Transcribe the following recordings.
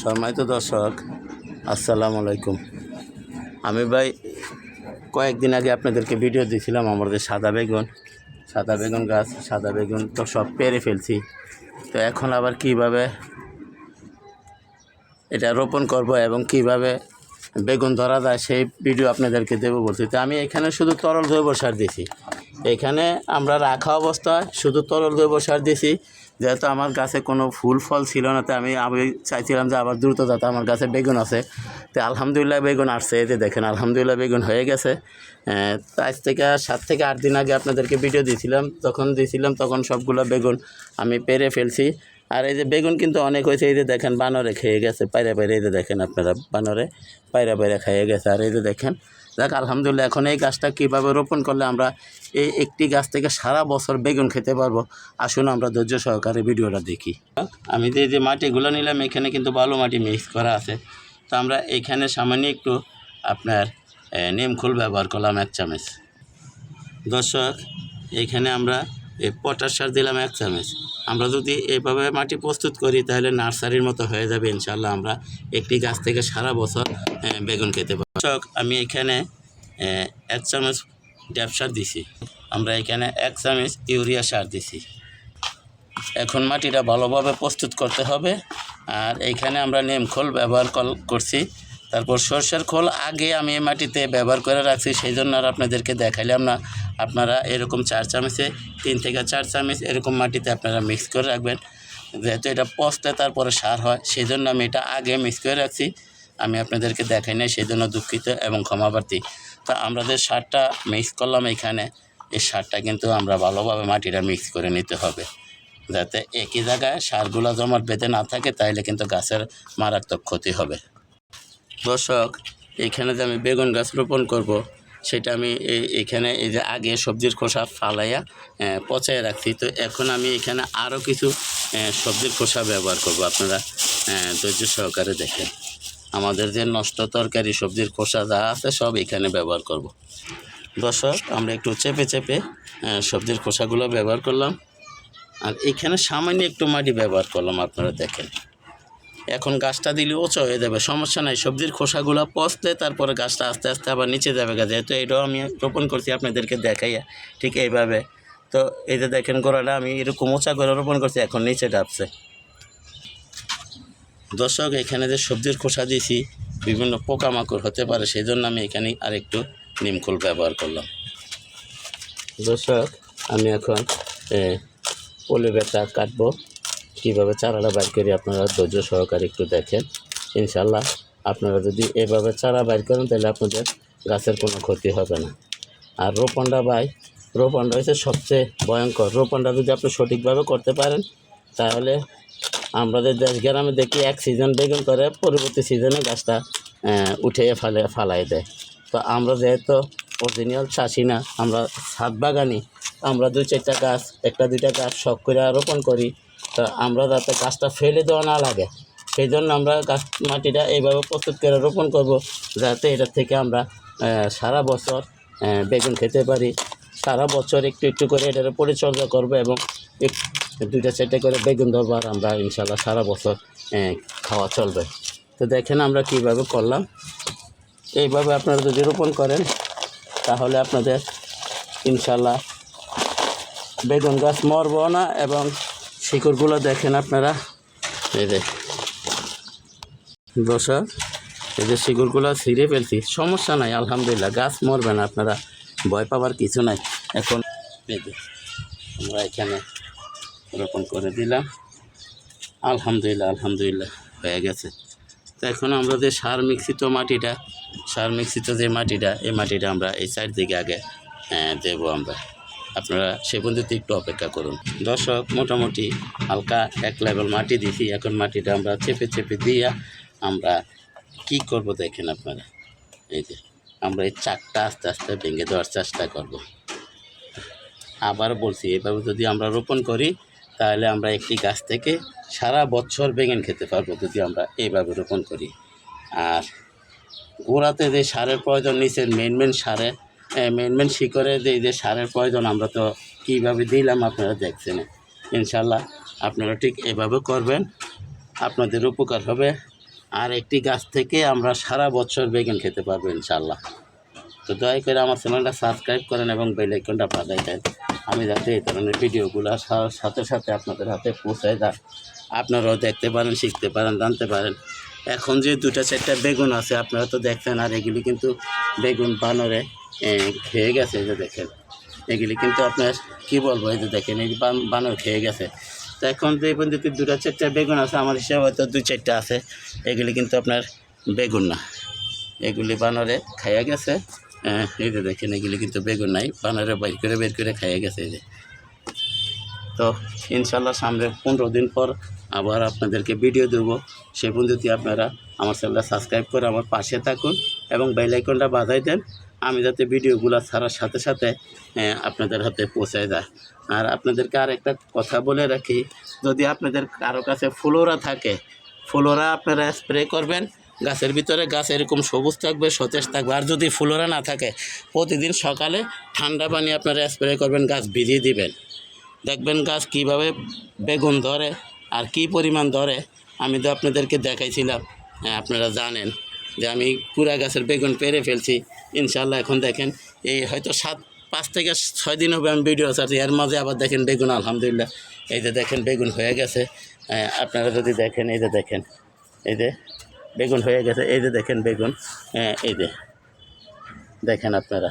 সম্মানিত দর্শক, আসসালামু আলাইকুম। আমি ভাই, কয়েকদিন আগে আপনাদেরকে ভিডিও দিয়েছিলাম আমাদের সাদা বেগুন সাদা বেগুন গাছ, সাদা বেগুন তো সব পেরে ফেলছি। তো এখন আবার কীভাবে এটা রোপণ করব এবং কীভাবে বেগুন ধরা যায় সেই ভিডিও আপনাদেরকে দেবো বলছি। তো আমি এখানে শুধু তরল জৈব সার দিয়েছি। এখানে আমরা রাখা অবস্থায় শুধু তরল জৈব সার দিয়েছি। যেহেতু আমার গাছে কোনো ফুল ফল ছিল না তো আমি আমি চাইছিলাম যে আবার দ্রুত যাতে আমার গাছে বেগুন আছে। তো আলহামদুলিল্লাহ বেগুন আসছে, এই যে দেখেন, আলহামদুলিল্লাহ বেগুন হয়ে গেছে। আজ থেকে সাত থেকে আট দিন আগে আপনাদেরকে ভিডিও দিয়েছিলাম। তখন দিয়েছিলাম, তখন সবগুলো বেগুন আমি পেরে ফেলছি। আর এই যে বেগুন কিন্তু অনেক হয়েছে, এই যে দেখেন, বানরে খেয়ে গেছে পায়রা পায়রা এই যে দেখেন আপনারা, বানরে পায়রা পায়রা খেয়ে গেছে। আর এই যে দেখেন দেখ আলহামদুলিল্লাহ, এখন এই গাছটা কীভাবে রোপণ করলে আমরা এই একটি গাছ থেকে সারা বছর বেগুন খেতে পারব? আসুন আমরা ধৈর্য সহকারে ভিডিওটা দেখি। আমি যে যে মাটিগুলো নিলাম, এখানে কিন্তু বালু মাটি মিক্স করা আছে। তো আমরা এখানে সামান্য একটু আপনার নিমখোল ব্যবহার করলাম এক চামচ। দর্শক, এখানে আমরা এই পটাশ সার দিলাম এক চামচ। আমরা যদি এইভাবে মাটি প্রস্তুত করি, তাহলে নার্সারির মতো হয়ে যাবে ইনশাল্লাহ আমরা একটি গাছ থেকে সারা বছর বেগুন খেতে পারব। দর্শক আমি এখানে এক চামচ ড্যাপ সার দিছি। আমরা এখানে এক চামচ ইউরিয়া সার দিছি। এখন মাটিটা ভালোভাবে প্রস্তুত করতে হবে। আর এইখানে আমরা নিম খোল ব্যবহার করছি। তারপর সর্ষের খোল আগে আমি এই মাটিতে ব্যবহার করে রাখছি সেই জন্য আর আপনাদেরকে দেখাইলাম না। আপনারা এরকম চার চামচে, তিন থেকে চার চামচ এরকম মাটিতে আপনারা মিক্স করে রাখবেন। যেহেতু এটা পচতে তারপরে সার হয় সেই জন্য আমি এটা আগে মিক্স করে রাখছি। আমি আপনাদেরকে দেখাই নাই সেই জন্য দুঃখিত এবং ক্ষমাপ্রার্থী। তা আমরা যে সারটা মিক্স করলাম এখানে। এই সারটা কিন্তু আমরা ভালোভাবে মাটিটা মিক্স করে নিতে হবে। যাতে একই জায়গায় সারগুলো জমাট বেঁধে না থাকে, তাইলে কিন্তু গাছের মারাত্মক ক্ষতি হবে। দর্শক, এখানে যে আমি বেগুন গাছ রোপণ করব, সেটা আমি এখানে এই যে আগে সবজির খোসা ফালাইয়া পচায় রাখছি। তো এখন আমি এখানে আরও কিছু সবজির খোসা ব্যবহার করব। আপনারা ধৈর্য সহকারে দেখেন। আমাদের যে নষ্ট তরকারি, সবজির খোসা যা আছে সব এখানে ব্যবহার করব। দর্শক, আমরা একটু চেপে চেপে সবজির খোসাগুলো ব্যবহার করলাম। আর এখানে সামান্য একটু মাটি ব্যবহার করলাম, আপনারা দেখেন। এখন গাছটা দিলে উঁচু হয়ে যাবে, সমস্যা নাই। সবজির খোসাগুলো পচলে তারপরে গাছটা আস্তে আস্তে আবার নিচে যাবে গাছ যেহেতু এটাও আমি রোপণ করছি আপনাদেরকে দেখাইয়া, ঠিক এইভাবে। তো এই যে দেখেন গোড়াটা আমি এরকম উঁচা করে রোপণ করছি, এখন নিচে ডাবছে। দর্শক, এখানে যে সবজির খোসা দিয়েছি, বিভিন্ন পোকামাকড় হতে পারে সেই জন্য আমি এখানে আরেকটু নিমখোল ব্যবহার করলাম। দর্শক, আমি এখন পলি ব্যাগটা কাটবো। কীভাবে চারাটা বাইর করি আপনারা ধৈর্য সহকারে একটু দেখেন। ইনশাল্লাহ আপনারা যদি এভাবে চারা বাইর করেন, তাহলে আপনাদের গাছের কোনো ক্ষতি হবে না। আর রোপণটা বাই রোপণটা হচ্ছে সবচেয়ে ভয়ঙ্কর। রোপণটা যদি আপনি সঠিকভাবে করতে পারেন, তাহলে আমাদের দেশ গ্রামে দেখি এক সিজন বেগুন করে, পরবর্তী সিজনে গাছটা উঠে ফেলে, ফালাই দেয়। তো আমরা যেহেতু অরিজিনাল চাষি না, আমরা ছাদ বাগানি, আমরা দুই চারটা গাছ, একটা দুইটা গাছ শখ করে রোপণ করি। তো আমরা যাতে গাছটা ফেলে দেওয়া না লাগে, সেই জন্য আমরা গাছ মাটিটা এইভাবে প্রস্তুত করে রোপণ করব, যাতে এটা থেকে আমরা সারা বছর বেগুন খেতে পারি। সারা বছর একটু একটু করে এটার পরিচর্যা করব এবং দুইটা চারটে করে বেগুন ধরবো আর আমরা ইনশাল্লাহ সারা বছর খাওয়া চলবে। তো দেখেন আমরা কীভাবে করলাম। এইভাবে আপনারা যদি রোপণ করেন, তাহলে আপনাদের ইনশাল্লাহ বেগুন গাছ মরবো না এবং শিকড়গুলো দেখেন আপনারা। এই যে দর্শক এই যে শিকড়গুলো ছিঁড়ে ফেলছি, সমস্যা নাই, আলহামদুলিল্লাহ, গাছ মরবে না আপনারা, ভয় পাবার কিছু নাই। এখন এই যে, আমরা এখানে রোপণ করে দিলাম। আলহামদুলিল্লাহ আলহামদুলিল্লাহ হয়ে গেছে। তো এখন আমরা যে সার মিক্সিত মাটিটা সার মিক্সিত যে মাটিটা এই মাটিটা আমরা এই সাইড দিকে আগে আহ, দেবো আমরা। আপনারা সে পর্যন্ত একটু অপেক্ষা করুন। দর্শক মোটামুটি হালকা এক লেভেল মাটি দিছি। এখন মাটিটা আমরা চেপে চেপে দিয়া আমরা কি করব দেখেন আপনারা। এই যে আমরা এই চাকটা আস্তে আস্তে ভেঙে দেওয়ার চেষ্টা করব। আবার বলছি এভাবে যদি আমরা রোপণ করি তাহলে আমরা একটি গাছ থেকে সারা বছর বেগুন খেতে পারব যদি আমরা এইভাবে রোপণ করি। আর গোড়াতে যে সারের প্রয়োজন, নিচের মেন মেন সারে মেন মেন শিকড়ে যে যে সারের প্রয়োজন, আমরা তো কীভাবে দিলাম আপনারা দেখছেন। ইনশাল্লাহ আপনারা ঠিক এভাবে করবেন, আপনাদের উপকার হবে। আর একটি গাছ থেকে আমরা সারা বছর বেগুন খেতে পারব ইনশাল্লাহ তো দয়া করে আমার চ্যানেলটা সাবস্ক্রাইব করেন এবং বেল আইকনটা বাজাই দেন। আমি যাতে এই ধরনের ভিডিওগুলো সাথে সাথে আপনাদের হাতে পৌঁছায় দেয় আপনারাও দেখতে পারেন, শিখতে পারেন, জানতে পারেন। এখন যে দুটা চারটা বেগুন আছে, আপনারা তো দেখছেন, আর এগুলি কিন্তু বেগুন বানরে খেয়ে গেছে যে দেখেন। এগুলি কিন্তু আপনার, কি বলব, এই যে দেখেন, এই বানর খেয়ে গেছে। তো এখন যে পর্যন্ত দুটা চারটা বেগুন আছে, আমার হিসাবে হয়তো দুই চারটা আছে। এগুলি কিন্তু আপনার বেগুন না। এগুলি বানরে খাইয়া গেছে। হ্যাঁ, এই যে দেখেন এগুলি কিন্তু বেগুন নাই বানরে বের করে বের করে খাইয়া গেছে যে। তো ইনশাল্লাহ সামনে পনেরো দিন পর আবার আপনাদেরকে ভিডিও দেবো। সে পর্যন্ত আপনারা আমার চ্যানেলটা সাবস্ক্রাইব করে আমার পাশে থাকুন এবং বেল আইকনটা বাজাই দেন। আমি যাতে ভিডিওগুলো ছাড়ার সাথে সাথে আহ, আপনাদের হাতে পৌঁছায় যায়। আর আপনাদেরকে আর একটা কথা বলে রাখি যদি আপনাদের কারও কাছে ফ্লোরা থাকে ফ্লোরা আপনারা স্প্রে করবেন। গাছের ভিতরে গাছ এরকম সবুজ থাকবে সতেজ থাকবে। আর যদি ফ্লোরা না থাকে প্রতিদিন সকালে ঠান্ডা পানি আপনারা স্প্রে করবেন গাছ ভিজিয়ে দিবেন। দেখবেন গাছ কীভাবে বেগুন ধরে আর কি পরিমাণ ধরে আমি তো আপনাদেরকে দেখাইছিলাম। হ্যাঁ, আপনারা জানেন যে আমি পুরা গাছের বেগুন পেরে ফেলছি। ইনশাল্লাহ এখন দেখেন এই হয়তো সাত পাঁচ থেকে ছয় দিন হবে আমি ভিডিও ছাড়ছি এর মাঝে আবার দেখেন বেগুন আলহামদুলিল্লাহ। এই যে দেখেন বেগুন হয়ে গেছে। হ্যাঁ, আপনারা যদি দেখেন এই যে দেখেন এই যে বেগুন হয়ে গেছে। এই যে দেখেন বেগুন। হ্যাঁ, এই যে। দেখেন আপনারা।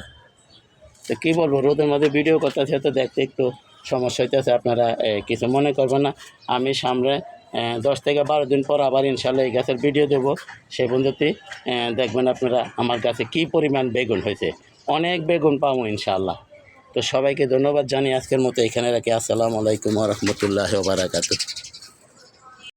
তো কী বলব রোদের মধ্যে ভিডিও করতেছে তো দেখতে একটু সমস্যা হইতেছে। আপনারা কিছু মনে করবেন না। আমি সামনে দশ থেকে বারো দিন পর আবার ইনশাল্লাহ এই গাছের ভিডিও দেবো। সেই পর্যন্ত দেখবেন আপনারা আমার গাছে কী পরিমাণ বেগুন হয়েছে। অনেক বেগুন পাবো ইনশাল্লাহ তো সবাইকে ধন্যবাদ জানিয়ে আজকের মতো এখানে রাখি। আসসালামু আলাইকুম রহমতুল্লাহ বারাকাতু